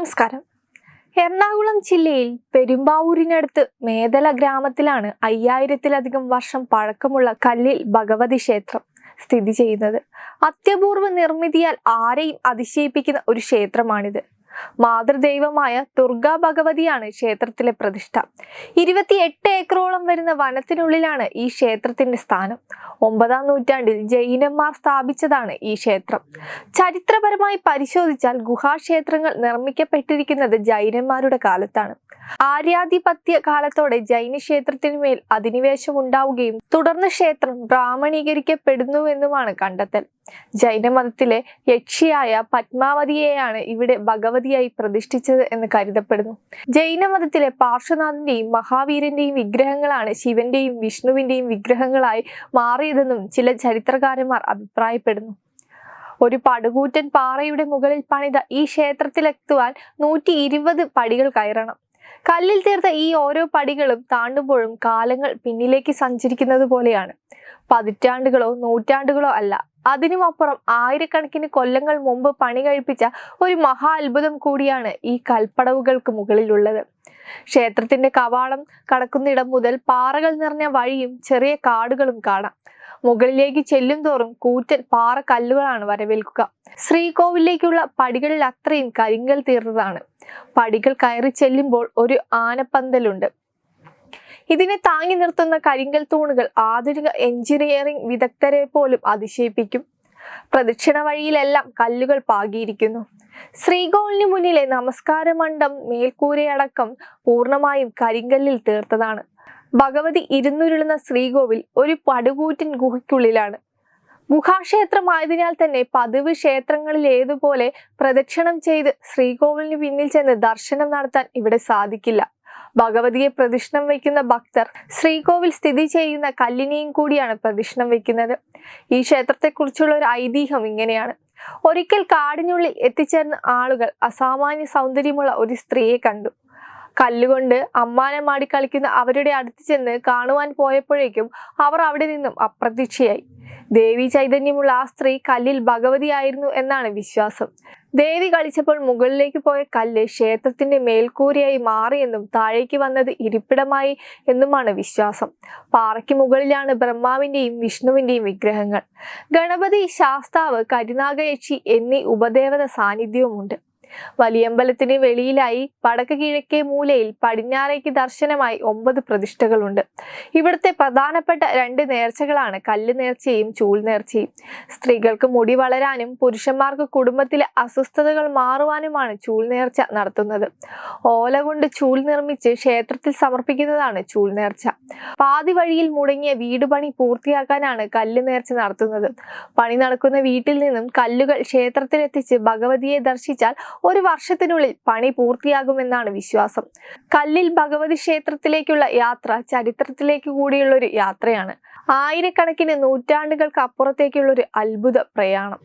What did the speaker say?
നമസ്കാരം. എറണാകുളം ജില്ലയിൽ പെരുമ്പാവൂരിനടുത്ത് മേദല ഗ്രാമത്തിലാണ് അയ്യായിരത്തിലധികം വർഷം പഴക്കമുള്ള കല്ലിൽ ഭഗവതി ക്ഷേത്രം സ്ഥിതി ചെയ്യുന്നത്. അത്യപൂർവ നിർമ്മിതിയാൽ ആരെയും അതിശയിപ്പിക്കുന്ന ഒരു ക്ഷേത്രമാണിത്. മാതൃദൈവമായ ദുർഗാ ഭഗവതിയാണ് ക്ഷേത്രത്തിലെ പ്രതിഷ്ഠ. ഇരുപത്തിയെട്ട് ഏക്കറോളം വരുന്ന വനത്തിനുള്ളിലാണ് ഈ ക്ഷേത്രത്തിന്റെ സ്ഥാനം. ഒമ്പതാം നൂറ്റാണ്ടിൽ ജൈനന്മാർ സ്ഥാപിച്ചതാണ് ഈ ക്ഷേത്രം. ചരിത്രപരമായി പരിശോധിച്ചാൽ ഗുഹാക്ഷേത്രങ്ങൾ നിർമ്മിക്കപ്പെട്ടിരിക്കുന്നത് ജൈനന്മാരുടെ കാലത്താണ്. ആര്യാധിപത്യ കാലത്തോടെ ജൈന ക്ഷേത്രത്തിനു മേൽ അധിനിവേശം ഉണ്ടാവുകയും തുടർന്ന് ക്ഷേത്രം ബ്രാഹ്മണീകരിക്കപ്പെടുന്നുവെന്നുമാണ് കണ്ടെത്തൽ. ജൈനമതത്തിലെ യക്ഷിയായ പത്മാവതിയെയാണ് ഇവിടെ ഭഗവതിയായി പ്രതിഷ്ഠിച്ചത് എന്ന് കരുതപ്പെടുന്നു. ജൈനമതത്തിലെ പാർശ്വനാഥന്റെയും മഹാവീരന്റെയും വിഗ്രഹങ്ങളാണ് ശിവന്റെയും വിഷ്ണുവിന്റെയും വിഗ്രഹങ്ങളായി മാറിയതെന്നും ചില ചരിത്രകാരന്മാർ അഭിപ്രായപ്പെടുന്നു. ഒരു പടുകൂറ്റൻ പാറയുടെ മുകളിൽ പണിത ഈ ക്ഷേത്രത്തിലെത്തുവാൻ നൂറ്റി ഇരുപത് പടികൾ കയറണം. കല്ലിൽ തീർത്ത ഈ ഓരോ പടികളും താണ്ടുമ്പോഴും കാലങ്ങൾ പിന്നിലേക്ക് സഞ്ചരിക്കുന്നത് പോലെയാണ്. പതിറ്റാണ്ടുകളോ നൂറ്റാണ്ടുകളോ അല്ല അതിനുമപ്പുറം ആയിരക്കണക്കിന് കൊല്ലങ്ങൾ മുമ്പ് പണി കഴിപ്പിച്ച ഒരു മഹാ അത്ഭുതം കൂടിയാണ് ഈ കൽപ്പടവുകൾക്ക് മുകളിലുള്ളത്. ക്ഷേത്രത്തിന്റെ കവാടം കടക്കുന്നിടം മുതൽ പാറകൾ നിറഞ്ഞ വഴിയും ചെറിയ കാടുകളും കാണാം. മുകളിലേക്ക് ചെല്ലും തോറും കൂറ്റൻ പാറ കല്ലുകളാണ് വരവേൽക്കുക. ശ്രീകോവിലേക്കുള്ള പടികളിൽ അത്രയും കരിങ്കൽ തീർന്നതാണ് പടികൾ കയറി ചെല്ലുമ്പോൾ ഒരു ആനപ്പന്തലുണ്ട്. ഇതിനെ താങ്ങി നിർത്തുന്ന കരിങ്കൽ തൂണുകൾ ആധുനിക എഞ്ചിനീയറിംഗ് വിദഗ്ധരെ പോലും അതിശയിപ്പിക്കും. പ്രദക്ഷിണ വഴിയിലെല്ലാം കല്ലുകൾ പാകിയിരിക്കുന്നു. ശ്രീകോവിലിന് മുന്നിലെ നമസ്കാര മണ്ഡം മേൽക്കൂരയടക്കം പൂർണമായും കരിങ്കല്ലിൽ തീർത്തതാണ്. ഭഗവതി ഇരുന്നുരുളുന്ന ശ്രീകോവിൽ ഒരു പടുകൂറ്റൻ ഗുഹയ്ക്കുള്ളിലാണ്. ഗുഹാക്ഷേത്രമായതിനാൽ തന്നെ പതിവ് ക്ഷേത്രങ്ങളിൽ ഏതുപോലെ പ്രദക്ഷിണം ചെയ്ത് ശ്രീകോവിലിന് പിന്നിൽ ചെന്ന് ദർശനം നടത്താൻ ഇവിടെ സാധിക്കില്ല. ഭഗവതിയെ പ്രദക്ഷിണം വയ്ക്കുന്ന ഭക്തർ ശ്രീകോവിൽ സ്ഥിതി ചെയ്യുന്ന കല്ലിനെയും കൂടിയാണ് പ്രദക്ഷിണം വയ്ക്കുന്നത്. ഈ ക്ഷേത്രത്തെക്കുറിച്ചുള്ള ഒരു ഐതിഹ്യം ഇങ്ങനെയാണ്. ഒരിക്കൽ കാടിനുള്ളിൽ എത്തിച്ചേർന്ന ആളുകൾ അസാമാന്യ സൗന്ദര്യമുള്ള ഒരു സ്ത്രീയെ കണ്ടു. കല്ലുകൊണ്ട് അമ്മാനെ മാടി കളിക്കുന്ന അവരുടെ അടുത്ത് ചെന്ന് കാണുവാൻ പോയപ്പോഴേക്കും അവർ അവിടെ നിന്നും അപ്രതീക്ഷയായി ദേവി ചൈതന്യമുള്ള ആ സ്ത്രീ കല്ലിൽ ഭഗവതിയായിരുന്നു എന്നാണ് വിശ്വാസം. ദേവി കളിച്ചപ്പോൾ മുകളിലേക്ക് പോയ കല്ല് ക്ഷേത്രത്തിന്റെ മേൽക്കൂരയായി മാറിയെന്നും താഴേക്ക് വന്നത് ഇരിപ്പിടമായി എന്നുമാണ് വിശ്വാസം. പാറയ്ക്ക് മുകളിലാണ് ബ്രഹ്മാവിന്റെയും വിഷ്ണുവിന്റെയും വിഗ്രഹങ്ങൾ. ഗണപതി ശാസ്താവ് കരിനാഗയക്ഷി എന്നീ ഉപദേവത സാന്നിധ്യവുമുണ്ട്. വലിയമ്പലത്തിന് വെളിയിലായി വടക്ക് കിഴക്കേ മൂലയിൽ പടിഞ്ഞാറേക്ക് ദർശനമായി ഒമ്പത് പ്രതിഷ്ഠകളുണ്ട്. ഇവിടുത്തെ പ്രധാനപ്പെട്ട രണ്ട് നേർച്ചകളാണ് കല്ല് നേർച്ചയും ചൂൾ നേർച്ചയും സ്ത്രീകൾക്ക് മുടി വളരാനും പുരുഷന്മാർക്ക് കുടുംബത്തിലെ അസ്വസ്ഥതകൾ മാറുവാനുമാണ് ചൂൾ നേർച്ച നടത്തുന്നത്. ഓല കൊണ്ട് ചൂൾ നിർമ്മിച്ച് ക്ഷേത്രത്തിൽ സമർപ്പിക്കുന്നതാണ് ചൂൾ നേർച്ച പാതി വഴിയിൽ മുടങ്ങിയ വീട് പണി പൂർത്തിയാക്കാനാണ് കല്ല് നേർച്ച നടത്തുന്നത്. പണി നടക്കുന്ന വീട്ടിൽ നിന്നും കല്ലുകൾ ക്ഷേത്രത്തിലെത്തിച്ച് ഭഗവതിയെ ദർശിച്ചാൽ ഒരു വർഷത്തിനുള്ളിൽ പണി പൂർത്തിയാകുമെന്നാണ് വിശ്വാസം. കല്ലിൽ ഭഗവതി ക്ഷേത്രത്തിലേക്കുള്ള യാത്ര ചരിത്രത്തിലേക്ക് കൂടിയുള്ള ഒരു യാത്രയാണ്. ആയിരക്കണക്കിന് നൂറ്റാണ്ടുകൾക്ക് അപ്പുറത്തേക്കുള്ള ഒരു അത്ഭുത പ്രയാണം.